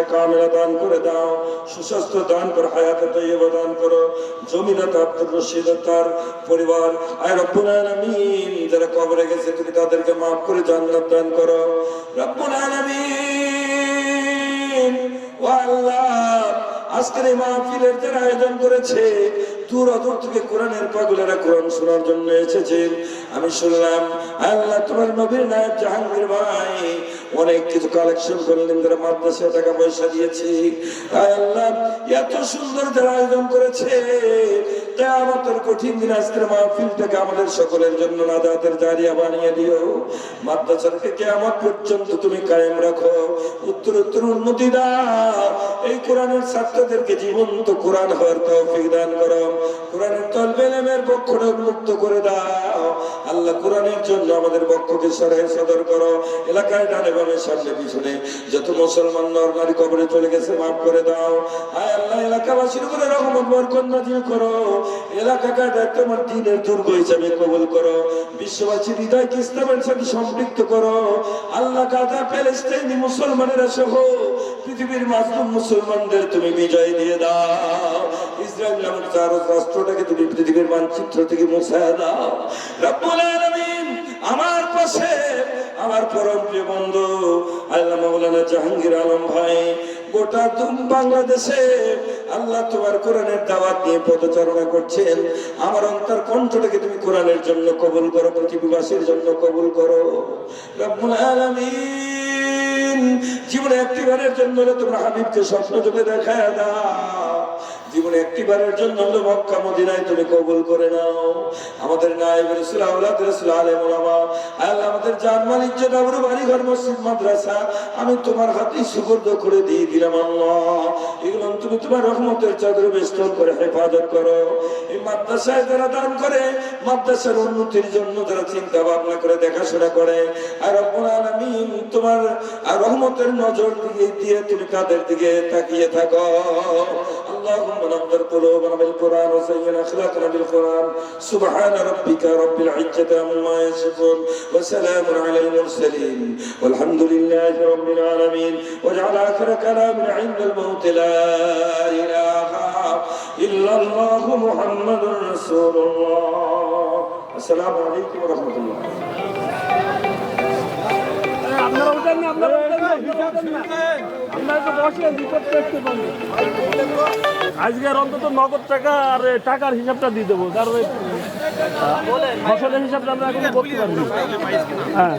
হায়াতে কামেলা দান করে দাও, সুস্বাস্থ্য দান করো, হায়াতে তৈব দান করো। জমিনাত আব্দুর রশিদ তার পরিবার, আয় রব্বুল আলামিন, যারা কবরে গেছে, তুমি তাদেরকে মাফ করে জান্নাত দান করো। রব্বুল আলামিন, ও আল্লাহ, আজকের এই মাহফিলের যারা আয়োজন করেছে দূর অদূর থেকে কোরআনের পাগলেরা কোরআন শোনার জন্য এসেছে। আমি শুনলাম, আল্লাহ তোমার নবীর নায়ক জাহাঙ্গীর ভাই অনেক কিছু কালেকশন করলেন তারা মাদ্রাসায় টাকা পয়সা দিয়েছি আল্লাহ এত সুন্দর যারা আয়োজন করেছে। কেয়ামতের কঠিন দিন আজকের মাহফিলটাকে আমাদের সকলের জন্য নাজাতের জারিয়া বানিয়ে দিও। মাদ্রাসাকে কেয়ামত পর্যন্ত তুমি কায়েম রাখো। উত্তর উত্তর উন্নতি এই কোরআনের ছাত্রদেরকে জীবন্ত কোরআন হওয়ার তৌফিক দান করো। কোরআনের তলবেলেমের পক্ষটা উন্মুক্ত করে দাও। আল্লাহ কোরআনের জন্য আমাদের পক্ষকে সরাই সদর করো। এলাকায় ডানে বামে, সামনে পিছনে। যত মুসলমান নর কবরে চলে গেছে, মাফ করে দাও। আয় আল্লাহ, এলাকাবাসীর উপরে রহমত, বরকত নাজিল করো। এলাকাকে তোমার দিনের দুর্গ হিসাবে কবুল করো। বিশ্ববাসীর হৃদয়কে ইসলামের সাথে সম্পৃক্ত করো। আল্লাহ গাজা প্যালেস্টাইনি মুসলমানেরা সহ। পৃথিবীর মাসলুম মুসলমানদের তুমি বিজয় দিয়ে দাও। ইসরায়েল নামক চার রাষ্ট্রটাকে তুমি পৃথিবীর মানচিত্র থেকে মুছায় দাও। রব্বুল আলামিন আমার পাশে, আমার পরম প্রিয় বন্ধু, আল্লাহ মাওলানা জাহাঙ্গীর আলম ভাই, গোটা বাংলাদেশে আল্লাহ তোমার কোরআনের দাওয়াত নিয়ে পদচারণা করছেন। আমার অন্তর কণ্ঠটাকে তুমি কোরআনের জন্য কবুল করো, পৃথিবীবাসীর জন্য কবুল করো। রব্বুল আলামিন জীবনে একটিবারের জন্য তোমরা হাবিবকে স্বপ্ন চোখে দেখায় দাও। জীবনে একটিবারের জন্য মক্কা মদিনায় তুমি কবুল করে নাও। আমাদের নায়েব রাসূল, আওলাদ রাসূল আলেম ওলামা আল্লাহ আমাদের জানমাল ইজ্জত আবরু বাড়ি ঘর মসজিদ, মাদ্রাসা, আমি তোমার হাতে সুপর্দ করে দিয়ে দিলাম আল্লাহ। এগুলো তুমি তোমার রহমতের চাদর বিস্তর করে হেফাজত করো। এই মাদ্রাসায় যারা দান করে, মাদ্রাসার উন্নতির জন্য যারা চিন্তা ভাবনা করে, দেখাশোনা করে, আর আলামিন তোমার রহমতের নজর দিয়ে দিয়ে তুমি তাদের দিকে তাকিয়ে থাকো। আল্লাহ نظر قلوبنا بالقران وزين اخلاقنا بالقران سبحان ربك رب العزه عما يصفون وسلام على المرسلين والحمد لله رب العالمين واجعل اخر كلامنا عند الموت لا اله الا الله محمد رسول الله السلام عليكم ورحمه الله আপনারা উঠেন না আপনারা উঠেন না আজকের অন্তত নগদ টাকা আর টাকার হিসাবটা দিয়ে দেবো। কারণ ফসলের হিসাবটা আমরা এখন করতে পারব হ্যাঁ।